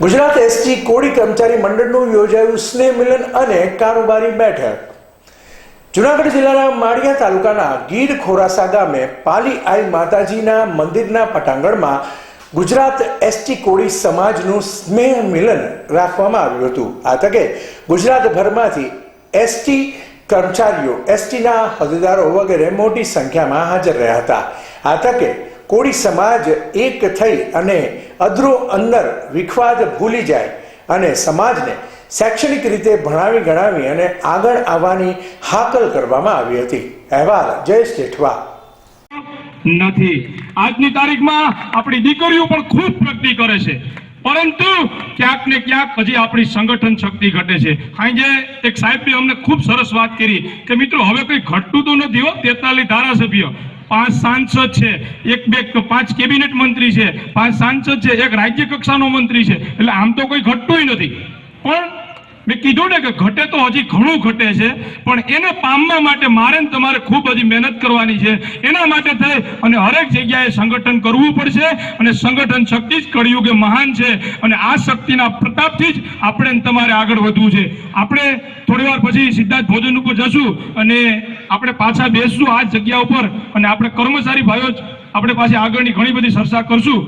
Gujarat ST કોડી કર્મચારી મંડળનું યોજાયું સ્નેહ મિલન અને કારોબારી બેઠક. જુનાગઢ જિલ્લાના માળિયા તાલુકાના ગીર ખોરાસા ગામે પાલી આઈ માતાજીના મંદિરના પટાંગણમાં ગુજરાત એસટી કોળી સમાજનું સ્નેહ મિલન રાખવામાં આવ્યું હતું. આ તકે ગુજરાતભરમાંથી એસટી કર્મચારીઓ, એસટીના હોદ્દેદારો વગેરે મોટી સંખ્યામાં હાજર રહ્યા હતા. આ તકે કોળી સમાજ એક થઈ અને અધરો અંદર વિખવાદ ભૂલી જાય અને સમાજને શૈક્ષણિક રીતે ભણાવી ગણાવી અને આગળ આવવાની હાકલ કરવામાં આવી હતી. અહેવાલ જયેશ જેઠવા નથી. આજની તારીખમાં આપણી દીકરીઓ પણ ખૂબ પ્રગતિ કરે છે. પરંતુ ક્યાંક ને ક્યાંક હજી આપણી સંગઠન શક્તિ ઘટે છે. આજે એક સાહેબે અમને ખૂબ સરસ વાત કરી કે મિત્રો, હવે કંઈ ઘટતું તો નથી હો, તેતાલીસ ધારાસભ્ય. પાંચ સાંસદ છે, એક બે પાંચ કેબિનેટ મંત્રી છે, પાંચ સાંસદ છે, એક રાજ્ય કક્ષાનો મંત્રી છે. એટલે આમ તો કોઈ ઘટતું નથી. પણ મેં કીધું ને કે ઘટે તો હજી ઘણું ઘટે છે, પણ એને પામવા માટે મારે તમારે ખૂબ હજી મહેનત કરવાની છે. એના માટે થઈ અને હરેક જગ્યાએ સંગઠન કરવું પડશે અને સંગઠન શક્તિ જ કળિયુગે મહાન છે. અને આ શક્તિના પ્રતાપથી જ આપણે તમારે આગળ વધવું છે. આપણે થોડી પછી સિદ્ધાર્થ ભોજન ઉપર જશું અને આપણે પાછા બેસશું આ જગ્યા ઉપર અને આપણે કર્મચારી ભાઈઓ જ આપણે પાછી આગળની ઘણી બધી ચર્ચા કરશું.